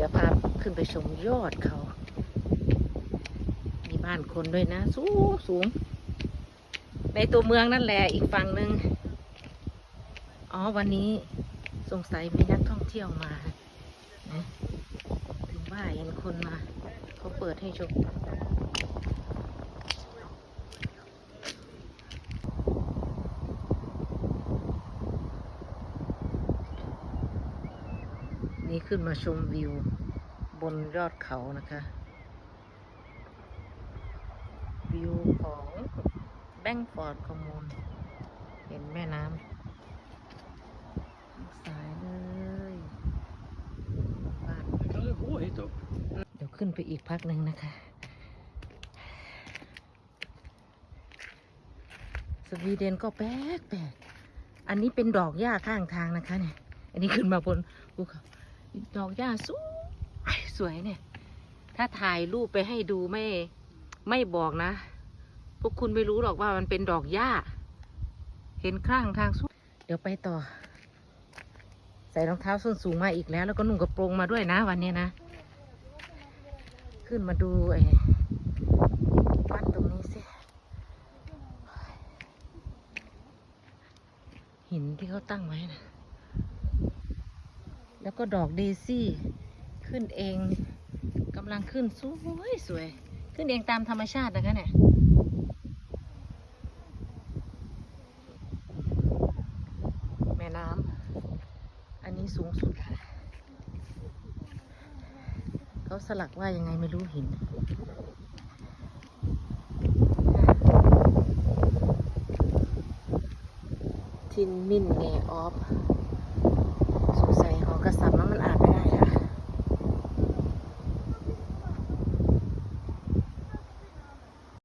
ดี๋ยวพาขึ้นไปชมยอดเขา มีบ้านคนด้วยนะ สูงสูง ในตัวเมืองนั่นแหละอีกฝั่งหนึ่งอ๋อวันนี้สงสัยมีนักท่องเที่ยวมานะถึงว่าเห็นคนมาเขาเปิดให้ชม นี่ขึ้นมาชมวิวบนยอดเขานะคะ วิวของแบงฟอร์ดคอมมูนเห็นแม่น้ำสายเลยบ้าน kan du gå hit upp? เดี๋ยวขึ้นไปอีกพักหนึ่งนะคะสวีเดนก็แปลกแปลกอันนี้เป็นดอกหญ้าข้างทางนะคะเนี่ย อันนี้ขึ้นมาบนภูเขา ดอกหญ้าสวยสวยเนี่ย ถ้าถ่ายรูปไปให้ดูไม่ไม่บอกนะ พวกคุณไม่รู้หรอกว่ามันเป็นดอกหญ้า เห็นข้างทางสวยเดี๋ยวไปต่อ ใส่รองเท้าส้นสูงมาอีกแล้ว แล้วก็นุ่งกระโปรงมาด้วยนะวันนี้นะ ขึ้นมาดูไอ้วัดตรงนี้สิหินที่เขาตั้งไว้นะ แล้วก็ดอกเดซี่ ขึ้นเองกำลังขึ้นสวยสวย ขึ้นเองตามธรรมชาตินะคะเนี่ยแม่น้ำอันนี้สูงสุดเขาสลักว่ายังไงไม่รู้หินทินมินเนออฟ